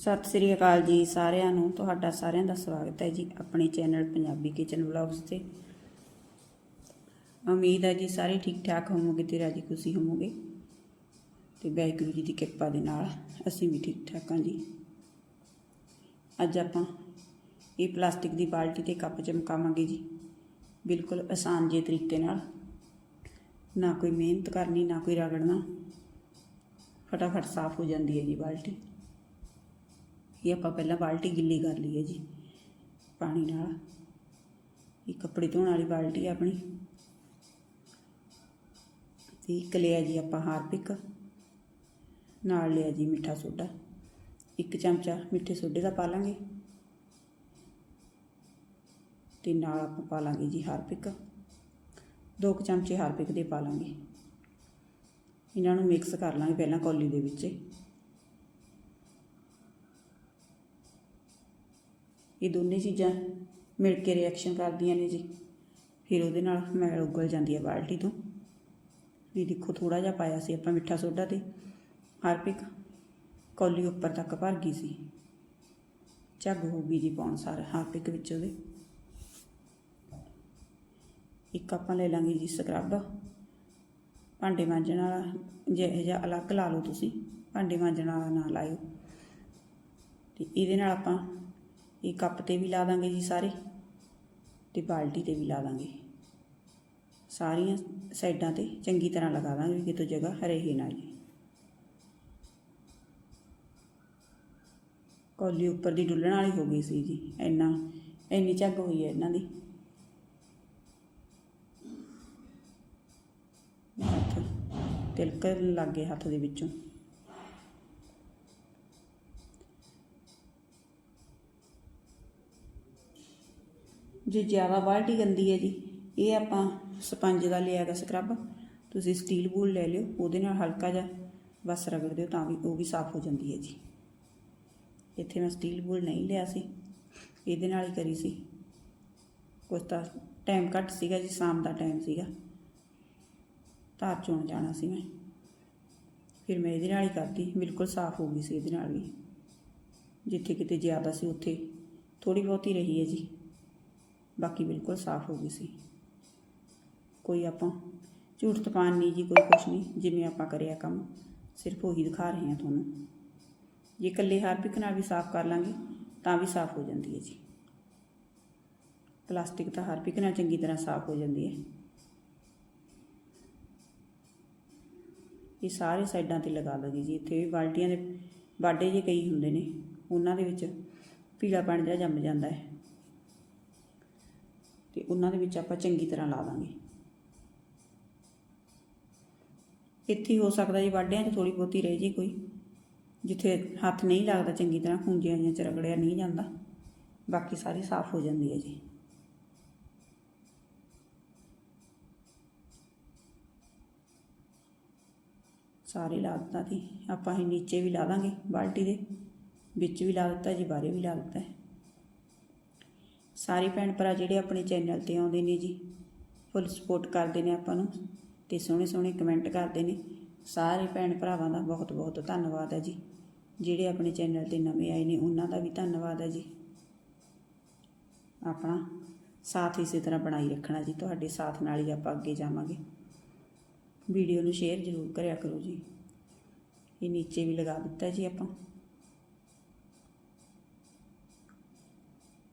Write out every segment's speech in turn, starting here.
ਸਤਿ ਸ੍ਰੀ ਅਕਾਲ ਜੀ ਸਾਰਿਆਂ ਨੂੰ, ਤੁਹਾਡਾ ਸਾਰਿਆਂ ਦਾ ਸਵਾਗਤ ਹੈ ਜੀ ਆਪਣੇ ਚੈਨਲ ਪੰਜਾਬੀ ਕਿਚਨ ਵਲੌਗਸ ਤੇ। ਉਮੀਦ ਹੈ ਜੀ ਸਾਰੇ ਠੀਕ ਠਾਕ ਹੋਵੋਗੇ ਤੇ ਰਾਜੀ ਖੁਸ਼ੀ ਹੋਵੋਗੇ। ਤੇ ਵਾਹਿਗੁਰੂ ਜੀ ਦੀ ਕਿਰਪਾ ਦੇ ਨਾਲ ਅਸੀਂ ਵੀ ਠੀਕ ਠਾਕ ਹਾਂ ਜੀ। ਅੱਜ ਆਪਾਂ ਇਹ ਪਲਾਸਟਿਕ ਦੀ ਬਾਲਟੀ ਤੇ ਕੱਪ ਚਮਕਾਵਾਂਗੇ ਜੀ। ਬਿਲਕੁਲ ਆਸਾਨ ਜਿਹੇ ਤਰੀਕੇ ਨਾਲ। ਨਾ ਕੋਈ ਮਿਹਨਤ ਕਰਨੀ, ਨਾ ਕੋਈ ਰਗੜਨਾ। ਫਟਾਫਟ ਸਾਫ਼ ਹੋ ਜਾਂਦੀ ਹੈ ਜੀ ਬਾਲਟੀ। ਇਹ ਆਪਾਂ ਪਹਿਲਾਂ ਬਾਲਟੀ ਗਿੱਲੀ ਕਰ ਲਈਏ ਜੀ, ਪਾਣੀ ਨਾਲ। ਇਹ ਕੱਪੜੇ ਧੋਣ ਵਾਲੀ ਬਾਲਟੀ ਆ ਆਪਣੀ। ਤੇ ਇੱਕ ਲਿਆ ਜੀ ਆਪਾਂ ਹਾਰਪਿਕ। ਨਾਲ ਲਿਆ ਜੀ ਮਿੱਠਾ ਸੋਡਾ। ਇੱਕ ਚਮਚਾ ਮਿੱਠੇ ਸੋਡੇ ਦਾ ਪਾ ਲਾਂਗੇ। ਤੇ ਨਾਲ ਆਪਾਂ ਪਾ ਲਾਂਗੇ ਜੀ ਹਾਰਪਿਕ। ਦੋ ਕੁ ਚਮਚੇ ਹਾਰਪਿਕ ਦੇ ਪਾ ਲਾਂਗੇ। ਇਹਨਾਂ ਨੂੰ ਮਿਕਸ ਕਰ ਲਾਂਗੇ ਪਹਿਲਾਂ ਕੌਲੀ ਦੇ ਵਿੱਚ। ਇਹ ਦੋਨੇ ਚੀਜ਼ਾਂ ਮਿਲ ਕੇ ਰਿਐਕਸ਼ਨ ਕਰਦੀਆਂ ਨੇ ਜੀ। ਫਿਰ ਉਹਦੇ ਨਾਲ ਮੈਲ ਉਗਲ ਜਾਂਦੀ ਹੈ ਬਾਲਟੀ ਤੋਂ। ਇਹ ਦੇਖੋ ਥੋੜਾ ਜਿਹਾ ਪਾਇਆ ਸੀ ਆਪਾਂ ਮਿੱਠਾ ਸੋਡਾ ਤੇ। ਹਾਰਪਿਕ ਕੌਲੀ ਉੱਪਰ ਤੱਕ ਭਰ ਗਈ ਸੀ। ਝੱਗ ਹੋ ਗਈ ਜੀ ਪਾਉਣ ਸਾਰ ਹਾਰਪਿਕ ਵਿੱਚ ਉਹਦੇ। ਇੱਕ ਆਪਾਂ ਲੈ ਲਾਂਗੇ ਜੀ ਸਕਰਬ ਭਾਂਡੇ ਮਾਂਜਣ ਵਾਲਾ, ਜੇ ਜਿਹਾ ਅਲੱਗ ਲਾ ਲਓ ਤੁਸੀਂ, ਭਾਂਡੇ ਮਾਂਜਣ ਵਾਲਾ ਨਾ ਲਾਇਓ। ਤੇ ਇਹਦੇ ਨਾਲ ਆਪਾਂ ਇਹ ਕੱਪ ਤੇ ਵੀ ਲਾ ਦਾਂਗੇ ਜੀ ਸਾਰੇ ਤੇ ਬਾਲਟੀ ਤੇ ਵੀ ਲਾ ਦਾਂਗੇ। ਸਾਰੀਆਂ ਸਾਈਡਾਂ ਤੇ ਚੰਗੀ ਤਰ੍ਹਾਂ ਲਗਾ ਦਾਂਗੇ ਵੀ ਕਿਤੋਂ ਜਗ੍ਹਾ ਰਹੇ ਨਾ ਜੀ ਕੌਲੀ ਉੱਪਰ ਦੀ ਡੁੱਲਣ ਵਾਲੀ ਹੋ ਗਈ ਸੀ ਜੀ, ਇੰਨਾ, ਇੰਨੀ ਝੱਗ ਹੋਈ ਹੈ ਇਹਨਾਂ ਦੀ। ਹੱਥ ਤਿਲਕਣ ਲੱਗ ਗਏ ਹੱਥ ਦੇ ਵਿੱਚੋਂ। ਜੇ ਜ਼ਿਆਦਾ ਬਾਲਟੀ ਗੰਦੀ ਹੈ ਜੀ, ਇਹ ਆਪਾਂ ਸਪੰਜ ਦਾ ਲਿਆ ਗਾ ਸਕਰਬ, ਤੁਸੀਂ ਸਟੀਲ ਬੂਲ ਲੈ ਲਿਓ, ਉਹਦੇ ਨਾਲ ਹਲਕਾ ਜਿਹਾ ਬਸ ਰਗੜ ਦਿਓ ਤਾਂ ਵੀ ਉਹ ਵੀ ਸਾਫ਼ ਹੋ ਜਾਂਦੀ ਹੈ ਜੀ। ਇੱਥੇ ਮੈਂ ਸਟੀਲ ਬੂਲ ਨਹੀਂ ਲਿਆ ਸੀ, ਇਹਦੇ ਨਾਲ ਹੀ ਕਰੀ ਸੀ। ਕੁਛ ਤਾਂ ਟਾਈਮ ਘੱਟ ਸੀਗਾ ਜੀ, ਸ਼ਾਮ ਦਾ ਟਾਈਮ ਸੀਗਾ। ਧਾਰ ਚੋਣ ਜਾਣਾ ਸੀ ਮੈਂ। ਫਿਰ ਮੈਂ ਇਹਦੇ ਨਾਲ ਹੀ ਕਰਦੀ ਬਿਲਕੁਲ ਸਾਫ਼ ਹੋ ਗਈ ਸੀ ਇਹਦੇ ਨਾਲ ਵੀ। ਜਿੱਥੇ ਕਿਤੇ ਜ਼ਿਆਦਾ ਸੀ, ਉੱਥੇ ਥੋੜੀ ਬਹੁਤੀ ਰਹੀ ਹੈ ਜੀ। ਬਾਕੀ ਬਿਲਕੁਲ ਸਾਫ਼ ਹੋ ਗਈ ਸੀ। ਕੋਈ ਆਪਾਂ ਝੂਠ ਤਪਾਨ ਨਹੀਂ ਜੀ, ਕੋਈ ਕੁਛ ਨਹੀਂ, ਜਿਵੇਂ ਆਪਾਂ ਕਰਿਆ ਕੰਮ, ਸਿਰਫ ਉਹੀ ਦਿਖਾ ਰਹੇ ਹਾਂ ਤੁਹਾਨੂੰ। ਜੇ ਇਕੱਲੇ ਹਾਰਪਿਕ ਨਾਲ ਵੀ ਸਾਫ਼ ਕਰ ਲਾਂਗੇ, ਤਾਂ ਵੀ ਸਾਫ਼ ਹੋ ਜਾਂਦੀ ਹੈ ਜੀ। ਪਲਾਸਟਿਕ ਤਾਂ ਹਾਰਪਿਕ ਨਾਲ ਚੰਗੀ ਤਰ੍ਹਾਂ ਸਾਫ਼ ਹੋ ਜਾਂਦੀ ਹੈ। ਇਹ ਸਾਰੇ ਸਾਈਡਾਂ ਤੇ ਲਗਾ ਦੋਗੇ ਜੀ। ਇੱਥੇ ਵੀ ਬਾਲਟੀਆਂ ਦੇ ਬਾਡੇ ਜੇ ਕਈ ਹੁੰਦੇ ਨੇ, ਉਹਨਾਂ ਦੇ ਵਿੱਚ ਪੀਲਾ ਪਾਣੀ ਜਿਹਾ ਜੰਮ ਜਾਂਦਾ ਹੈ। ਤੇ ਉਹਨਾਂ ਦੇ ਵਿੱਚ ਆਪਾਂ ਚੰਗੀ ਤਰ੍ਹਾਂ ਲਾ ਦਾਂਗੇ। ਇੱਥੇ ਹੋ ਸਕਦਾ ਜੀ ਵਾਢਿਆਂ 'ਚ ਥੋੜੀ ਬਹੁਤੀ ਰਹਿ ਜੇ ਕੋਈ, ਜਿੱਥੇ ਹੱਥ ਨਹੀਂ ਲੱਗਦਾ ਚੰਗੀ ਤਰ੍ਹਾਂ ਖੂੰਜਿਆਂ ਜਾਂ ਚ ਰਗੜਿਆ ਨਹੀਂ ਜਾਂਦਾ, ਬਾਕੀ ਸਾਰੀ ਸਾਫ਼ ਹੋ ਜਾਂਦੀ ਹੈ ਜੀ। ਸਾਰੇ ਲਾ ਦਿੱਤਾ ਸੀ ਆਪਾਂ ਇਹ ਨੀਚੇ ਵੀ ਲਾ ਦਾਂਗੇ, ਬਾਲਟੀ ਦੇ ਵਿੱਚ ਵੀ ਲਾ ਦਿੱਤਾ ਜੀ, ਬਾਹਰੇ ਵੀ ਲਾ ਦਿੱਤਾ ਸਾਰੇ ਭੈਣ ਭਰਾ ਜਿਹੜੇ ਆਪਣੇ ਚੈਨਲ ਤੇ ਆਉਂਦੇ ਨੇ ਜੀ ਫੁੱਲ ਸਪੋਰਟ ਕਰਦੇ ਨੇ ਆਪਾਂ ਨੂੰ ਤੇ ਸੋਹਣੇ ਸੋਹਣੇ ਕਮੈਂਟ ਕਰਦੇ ਨੇ। ਸਾਰੇ ਭੈਣ ਭਰਾਵਾਂ ਦਾ ਬਹੁਤ ਬਹੁਤ ਧੰਨਵਾਦ ਹੈ ਜੀ। ਜਿਹੜੇ ਆਪਣੇ ਚੈਨਲ ਤੇ ਨਵੇਂ ਆਏ ਨੇ, ਉਹਨਾਂ ਦਾ ਵੀ ਧੰਨਵਾਦ ਹੈ ਜੀ। ਆਪਣਾ ਸਾਥ ਇਸੇ ਤਰ੍ਹਾਂ ਬਣਾਈ ਰੱਖਣਾ ਜੀ, ਤੁਹਾਡੇ ਸਾਥ ਨਾਲ ਹੀ ਆਪਾਂ ਅੱਗੇ ਜਾਵਾਂਗੇ। ਵੀਡੀਓ ਨੂੰ ਸ਼ੇਅਰ ਜ਼ਰੂਰ ਕਰਿਆ ਕਰੋ ਜੀ। ਇਹ ਨੀਚੇ ਵੀ ਲਗਾ ਦਿੱਤਾ ਜੀ ਆਪਾਂ।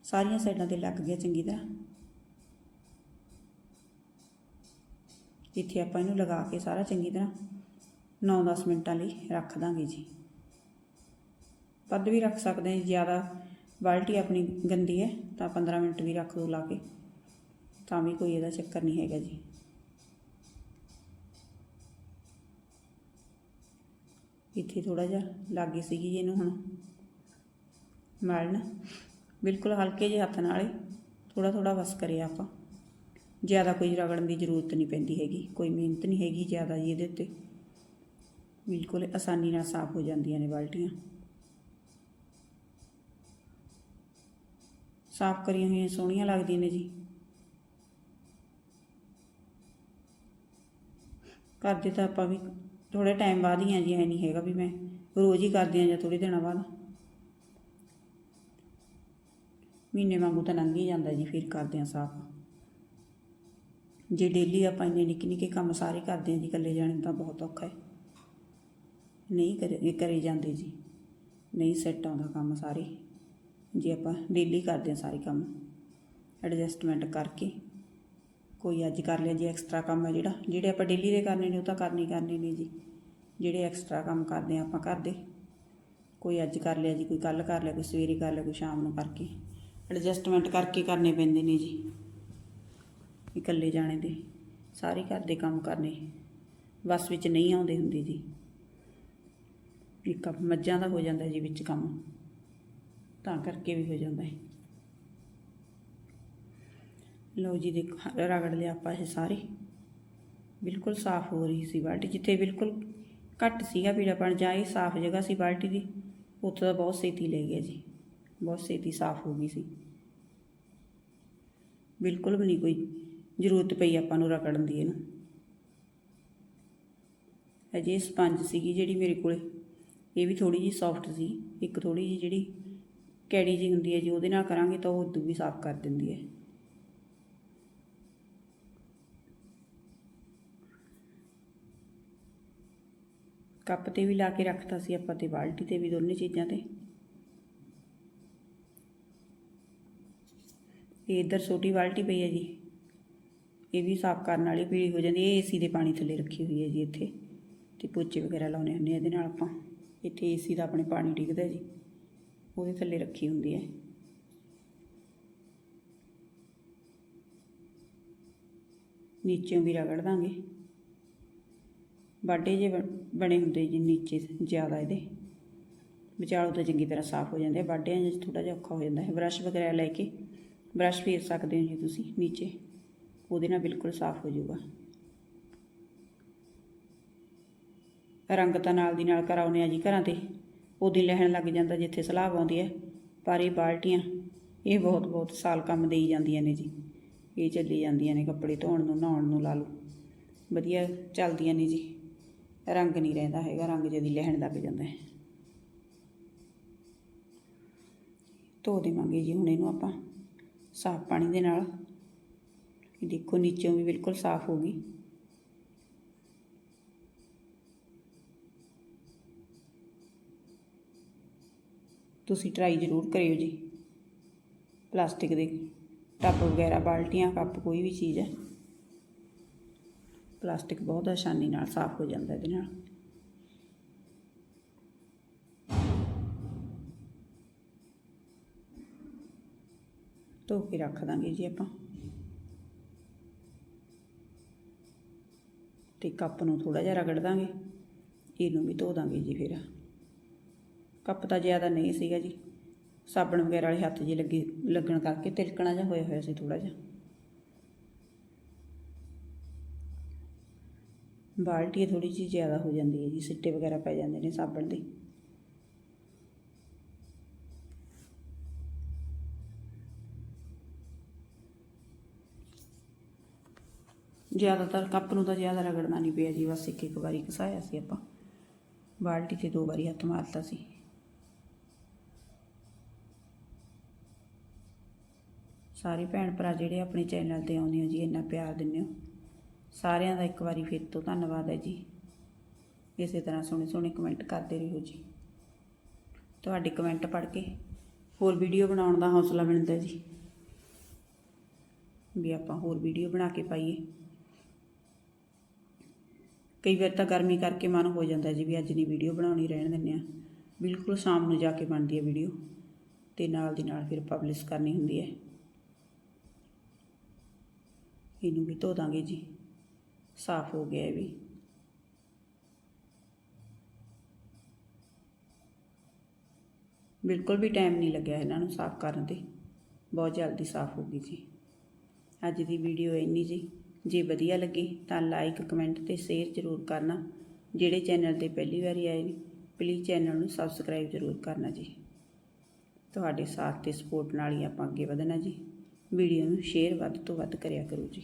ਸਾਰੀਆਂ ਸਾਈਡਾਂ ਤੇ ਲੱਗ ਗਿਆ ਚੰਗੀ ਤਰ੍ਹਾਂ। ਇੱਥੇ ਆਪਾਂ ਇਹਨੂੰ ਲਗਾ ਕੇ ਸਾਰਾ ਚੰਗੀ ਤਰ੍ਹਾਂ 9-10 ਮਿੰਟਾਂ ਲਈ ਰੱਖ ਦਾਂਗੇ ਜੀ। ਵੱਧ ਵੀ ਰੱਖ ਸਕਦੇ ਹਾਂ ਜ਼ਿਆਦਾ ਬਾਲਟੀ ਆਪਣੀ ਗੰਦੀ ਹੈ, ਤਾਂ 15 ਮਿੰਟ ਵੀ ਰੱਖ ਦੋ ਲਾ ਕੇ, ਤਾਂ ਵੀ ਕੋਈ ਇਹਦਾ ਚੱਕਰ ਨਹੀਂ ਹੈਗਾ ਜੀ। ਇੱਥੇ ਥੋੜਾ ਜਿਹਾ ਲਾਗੇ ਸੀਗੀ ਜੀ ਇਹਨੂੰ ਹੁਣ, ਮਲਣ। ਬਿਲਕੁਲ ਹਲਕੇ ਜਿਹੇ ਹੱਥ ਨਾਲ ਥੋੜਾ ਥੋੜਾ ਬਸ ਕਰਿਆ ਆਪਾਂ। ਜ਼ਿਆਦਾ ਕੋਈ ਰਗੜਨ ਦੀ ਜ਼ਰੂਰਤ ਨਹੀਂ ਪੈਂਦੀ ਹੈਗੀ, ਕੋਈ ਮਿਹਨਤ ਨਹੀਂ ਹੈਗੀ ਜ਼ਿਆਦਾ ਜੀ ਇਹਦੇ ਉੱਤੇ। ਬਿਲਕੁਲ ਆਸਾਨੀ ਨਾਲ ਸਾਫ਼ ਹੋ ਜਾਂਦੀਆਂ ਨੇ ਬਾਲਟੀਆਂ। ਸਾਫ਼ ਕਰੀਆਂ ਹੋਈਆਂ ਸੋਹਣੀਆਂ ਲੱਗਦੀਆਂ ਨੇ ਜੀ। ਕਰਦੇ ਤਾਂ ਆਪਾਂ ਵੀ ਥੋੜੇ ਟਾਈਮ ਬਾਅਦ ਹੀ ਆ ਜੀ ਐ ਨਹੀਂ ਹੈਗਾ ਵੀ ਮੈਂ ਰੋਜ਼ ਹੀ ਕਰਦੀ ਆ ਜਾਂ ਥੋੜੇ ਦਿਨਾਂ ਬਾਅਦ। ਮਹੀਨੇ ਵਾਂਗੂ ਤਾਂ ਲੰਘ ਹੀ ਜਾਂਦਾ ਜੀ, ਫਿਰ ਕਰਦੇ ਆ ਸਾਫ਼। ਜੇ ਡੇਲੀ ਆਪਾਂ ਇੰਨੇ ਨਿੱਕੇ ਨਿੱਕੇ ਕੰਮ ਸਾਰੇ ਕਰਦੇ ਆ ਜੀ, ਇਕੱਲੇ ਜਾਣੇ ਤਾਂ ਬਹੁਤ ਔਖਾ ਹੈ। ਨਹੀਂ ਕਰੇ ਕਰੇ ਜਾਂਦੇ ਜੀ। ਨਹੀਂ ਸੈੱਟ ਆਉਂਦਾ ਕੰਮ ਸਾਰੇ। ਜੇ ਆਪਾਂ ਡੇਲੀ ਕਰਦੇ ਆ ਸਾਰੇ ਕੰਮ ਐਡਜਸਟਮੈਂਟ ਕਰਕੇ। ਕੋਈ ਅੱਜ ਕਰ ਲਿਆ ਜੀ ਐਕਸਟਰਾ ਕੰਮ ਹੈ ਜਿਹੜਾ, ਜਿਹੜੇ ਆਪਾਂ ਡੇਲੀ ਦੇ ਕਰਨੇ ਨੇ, ਉਹ ਤਾਂ ਕਰਨੇ ਕਰਨੇ ਨੇ ਜੀ। ਜਿਹੜੇ ਐਕਸਟਰਾ ਕੰਮ ਕਰਦੇ ਆ ਆਪਾਂ ਕਰਦੇ ਕੋਈ ਅੱਜ ਕਰ ਲਿਆ ਜੀ, ਕੋਈ ਕੱਲ ਕਰ ਲਿਆ, ਕੋਈ ਸਵੇਰੇ ਕਰ ਲਿਆ, ਕੋਈ ਸ਼ਾਮ ਨੂੰ ਕਰਕੇ। ਐਡਜਸਟਮੈਂਟ ਕਰਕੇ ਕਰਨੇ ਪੈਂਦੇ ਨੇ ਜੀ। ਇਕੱਲੇ ਜਾਣੇ ਦੇ, ਸਾਰੇ ਘਰ ਦੇ ਕੰਮ ਕਰਨੇ, ਬੱਸ ਵਿੱਚ ਨਹੀਂ ਆਉਂਦੇ ਹੁੰਦੇ ਜੀ। ਇੱਕ ਮੱਝਾਂ ਦਾ ਹੋ ਜਾਂਦਾ ਜੀ ਵਿੱਚ ਕੰਮ, ਤਾਂ ਕਰਕੇ ਵੀ ਹੋ ਜਾਂਦਾ ਹੈ ਲਓ ਜੀ ਦੇਖੋ ਰਗੜ ਲਿਆ ਆਪਾਂ ਇਹ ਸਾਰੇ। ਬਿਲਕੁਲ ਸਾਫ਼ ਹੋ ਰਹੀ ਸੀ ਬਾਲਟੀ, ਜਿੱਥੇ ਬਿਲਕੁਲ ਘੱਟ ਸੀਗਾ ਪੀੜਾਪਣ, ਜਾਂ ਇਹ ਸਾਫ਼ ਜਗ੍ਹਾ ਸੀ ਬਾਲਟੀ ਦੀ, ਉੱਥੇ ਤਾਂ ਬਹੁਤ ਛੇਤੀ ਲੈ ਗਿਆ ਜੀ। ਬਹੁਤ ਛੇਤੀ ਸਾਫ਼ ਹੋ ਗਈ ਸੀ। ਬਿਲਕੁਲ ਵੀ ਨਹੀਂ ਕੋਈ ਜ਼ਰੂਰਤ ਪਈ ਆਪਾਂ ਨੂੰ ਰਗੜਨ ਦੀ ਇਹਨੂੰ। ਅਜੇ ਸਪੰਜ ਸੀਗੀ ਜਿਹੜੀ ਮੇਰੇ ਕੋਲੇ, ਇਹ ਵੀ ਥੋੜੀ ਜੀ ਸੌਫਟ ਸੀ, ਇੱਕ ਥੋੜੀ ਜੀ ਜਿਹੜੀ ਕੈੜੀ ਜੀ ਹੁੰਦੀ ਹੈ ਜੀ ਉਹਦੇ ਨਾਲ ਕਰਾਂਗੇ ਤਾਂ ਉਹ ਉਦੋਂ ਵੀ ਸਾਫ਼ ਕਰ ਦਿੰਦੀ ਹੈ। ਕੱਪ ਤੇ ਵੀ ਲਾ ਕੇ ਰੱਖਤਾ ਸੀ ਆਪਾਂ ਤੇ, ਬਾਲਟੀ ਤੇ ਵੀ ਦੋਨੇ ਚੀਜ਼ਾਂ ਤੇ। ਇਹ ਇੱਧਰ ਛੋਟੀ ਬਾਲਟੀ ਪਈ ਹੈ ਜੀ। ਇਹ ਵੀ ਸਾਫ਼ ਕਰਨ ਵਾਲੀ ਪੀਲੀ ਹੋ ਜਾਂਦੀ ਇਹ ਏਸੀ ਦੇ ਪਾਣੀ ਥੱਲੇ ਰੱਖੀ ਹੋਈ ਹੈ ਜੀ ਇੱਥੇ। ਤੇ ਪੋਚੇ ਵਗੈਰਾ ਲਾਉਣੇ ਹੁੰਦੇ ਆ ਇਹਦੇ ਨਾਲ ਆਪਾਂ। ਇੱਥੇ ਏਸੀ ਦਾ ਆਪਣੇ ਪਾਣੀ ਡਿੱਗਦਾ ਜੀ। ਉਹਦੇ ਥੱਲੇ ਰੱਖੀ ਹੁੰਦੀ ਹੈ। ਨੀਚੇ ਵੀ ਰਗੜ ਦਾਂਗੇ। ਬਾਡੇ ਜੇ ਬਣ- ਬਣੇ ਹੁੰਦੇ ਜੀ ਨੀਚੇ ਜ਼ਿਆਦਾ ਇਹਦੇ। ਵਿਚਾਲੋ ਤਾਂ ਚੰਗੀ ਤਰ੍ਹਾਂ ਸਾਫ਼ ਹੋ ਜਾਂਦੇ ਆ। ਬਾਡਿਆਂ 'ਚ ਥੋੜਾ ਜਿਹਾ ਔਖਾ ਹੋ ਜਾਂਦਾ ਹੈ। ਬ੍ਰਸ਼ ਵਗੈਰਾ ਲੈ ਕੇ ਬ੍ਰਸ਼ ਫੇਰ ਸਕਦੇ ਹੋ ਜੀ ਤੁਸੀਂ ਨੀਚੇ, ਉਹਦੇ ਨਾਲ ਬਿਲਕੁਲ ਸਾਫ਼ ਹੋ ਜਾਊਗਾ। ਰੰਗ ਤਾਂ ਨਾਲ ਦੀ ਨਾਲ ਕਰਾਉਨੇ ਆ ਜੀ ਘਰਾਂ ਤੇ, ਉਹਦੀ ਲਹਿਣ ਲੱਗ ਜਾਂਦਾ ਜਿੱਥੇ ਸਲਾਬ ਆਉਂਦੀ ਹੈ, ਪਰ ਇਹ ਬਾਲਟੀਆਂ, ਇਹ ਬਹੁਤ ਬਹੁਤ ਸਾਲ ਕੰਮ ਦੇਈ ਜਾਂਦੀਆਂ ਨੇ ਜੀ। ਇਹ ਚੱਲੀ ਜਾਂਦੀਆਂ ਨੇ ਕੱਪੜੇ ਧੋਣ ਨੂੰ, ਨਹਾਉਣ ਨੂੰ ਲਾ ਲਓ। ਵਧੀਆ ਚੱਲਦੀਆਂ ਨੇ ਜੀ। ਰੰਗ ਨਹੀਂ ਰਹਿੰਦਾ ਹੈਗਾ, ਰੰਗ ਜਦੀ ਲਹਿਣ ਲੱਗ ਜਾਂਦਾ ਹੈ। ਧੋ ਦੇਵਾਂਗੇ ਜੀ, ਹੁਣ ਇਹਨੂੰ ਆਪਾਂ। ਸਾਫ਼ ਪਾਣੀ ਦੇ ਨਾਲ। ਇਹ ਦੇਖੋ ਨੀਚੋਂ ਵੀ ਬਿਲਕੁਲ ਸਾਫ਼ ਹੋ ਗਈ। ਤੁਸੀਂ ਟਰਾਈ ਜ਼ਰੂਰ ਕਰਿਓ ਜੀ। ਪਲਾਸਟਿਕ ਦੇ ਟੱਪ ਵਗੈਰਾ, ਬਾਲਟੀਆਂ, ਕੱਪ ਕੋਈ ਵੀ ਚੀਜ਼ ਹੈ। ਪਲਾਸਟਿਕ ਬਹੁਤ ਆਸਾਨੀ ਨਾਲ ਸਾਫ਼ ਹੋ ਜਾਂਦਾ ਇਹਦੇ ਨਾਲ। ਧੋ ਕੇ ਰੱਖ ਦਾਂਗੇ ਜੀ ਆਪਾਂ। ਤੇ ਕੱਪ ਨੂੰ ਥੋੜਾ ਜਿਹਾ ਰਗੜ ਦਾਂਗੇ। ਇਹਨੂੰ ਵੀ ਧੋ ਦਾਂਗੇ ਜੀ ਫਿਰ। ਕੱਪ ਤਾਂ ਜ਼ਿਆਦਾ ਨਹੀਂ ਸੀਗਾ ਜੀ। ਸਾਬਣ ਵਗੈਰਾ ਵਾਲੇ ਹੱਥ ਜੇ ਲੱਗੇ, ਲੱਗਣ ਕਰਕੇ ਤਿਲਕਣਾ ਜਿਹਾ ਹੋਇਆ ਹੋਇਆ ਸੀ ਥੋੜਾ ਜਿਹਾ। ਬਾਲਟੀ ਥੋੜੀ ਜਿਹੀ ਜ਼ਿਆਦਾ ਹੋ ਜਾਂਦੀ ਹੈ ਜੀ, ਸਿੱਟੇ ਵਗੈਰਾ ਪੈ ਜਾਂਦੇ ਨੇ ਸਾਬਣ ਦੇ। ਜ਼ਿਆਦਾਤਰ ਕੱਪ ਨੂੰ ਤਾਂ ਜ਼ਿਆਦਾ ਰਗੜਨਾ ਨਹੀਂ ਪਿਆ ਜੀ, ਬਸ ਇੱਕ ਇੱਕ ਵਾਰੀ ਘਸਾਇਆ ਸੀ ਆਪਾਂ। ਬਾਲਟੀ ਤੇ ਦੋ ਵਾਰੀ ਹੱਥ ਮਾਰਤਾ ਸੀ। ਸਾਰੇ ਭੈਣ ਭਰਾ ਜਿਹੜੇ ਆਪਣੇ ਚੈਨਲ ਤੇ ਆਉਂਦੇ ਹੋ ਜੀ, ਇੰਨਾ ਪਿਆਰ ਦਿੰਦੇ ਹੋ। ਸਾਰਿਆਂ ਦਾ ਇੱਕ ਵਾਰੀ ਫਿਰ ਤੋਂ ਧੰਨਵਾਦ ਹੈ ਜੀ। ਇਸੇ ਤਰ੍ਹਾਂ ਸੋਹਣੇ ਸੋਹਣੇ ਕਮੈਂਟ ਕਰਦੇ ਰਹੋ ਜੀ। ਤੁਹਾਡੇ ਕਮੈਂਟ ਪੜ੍ਹ ਕੇ ਹੋਰ ਵੀਡੀਓ ਬਣਾਉਣ ਦਾ ਹੌਸਲਾ ਮਿਲਦਾ ਜੀ। ਵੀ ਆਪਾਂ ਹੋਰ ਵੀਡੀਓ ਬਣਾ ਕੇ ਪਾਈਏ। ਕਈ ਵਾਰ ਤਾਂ ਗਰਮੀ ਕਰਕੇ ਮਨ ਹੋ ਜਾਂਦਾ ਜੀ ਵੀ ਅੱਜ ਨਹੀਂ ਵੀਡੀਓ ਬਣਾਉਣੀ, ਰਹਿਣ ਦਿੰਦੇ ਆ ਬਿਲਕੁਲ ਸ਼ਾਮ ਨੂੰ ਜਾ ਕੇ ਬਣਦੀ ਹੈ ਵੀਡੀਓ ਤੇ ਨਾਲ ਦੀ ਨਾਲ ਫਿਰ ਪਬਲਿਸ਼ ਕਰਨੀ ਹੁੰਦੀ ਹੈ। ਇਹਨੂੰ ਵੀ ਧੋ ਦਾਂਗੇ ਜੀ। ਸਾਫ਼ ਹੋ ਗਿਆ ਇਹ ਵੀ। ਬਿਲਕੁਲ ਵੀ ਟਾਈਮ ਨਹੀਂ ਲੱਗਿਆ ਇਹਨਾਂ ਨੂੰ ਸਾਫ਼ ਕਰਨ ਤੇ। ਬਹੁਤ ਜਲਦੀ ਸਾਫ਼ ਹੋ ਗਈ ਜੀ। ਅੱਜ ਦੀ ਵੀਡੀਓ ਇੰਨੀ ਜੀ। ਜੇ ਵਧੀਆ ਲੱਗੇ ਤਾਂ ਲਾਈਕ ਕਮੈਂਟ ਤੇ ਸ਼ੇਅਰ ਜ਼ਰੂਰ ਕਰਨਾ। ਜਿਹੜੇ ਚੈਨਲ ਤੇ ਪਹਿਲੀ ਵਾਰੀ ਆਏ ਨੇ ਪਲੀਜ਼ ਚੈਨਲ ਨੂੰ ਸਬਸਕ੍ਰਾਈਬ ਜ਼ਰੂਰ ਕਰਨਾ ਜੀ। ਤੁਹਾਡੇ ਸਾਥ ਤੇ ਸਪੋਰਟ ਨਾਲ ਹੀ ਆਪਾਂ ਅੱਗੇ ਵਧਣਾ ਜੀ। ਵੀਡੀਓ ਨੂੰ ਸ਼ੇਅਰ ਵੱਧ ਤੋਂ ਵੱਧ ਕਰਿਆ ਕਰੋ ਜੀ।